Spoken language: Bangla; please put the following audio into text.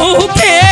o que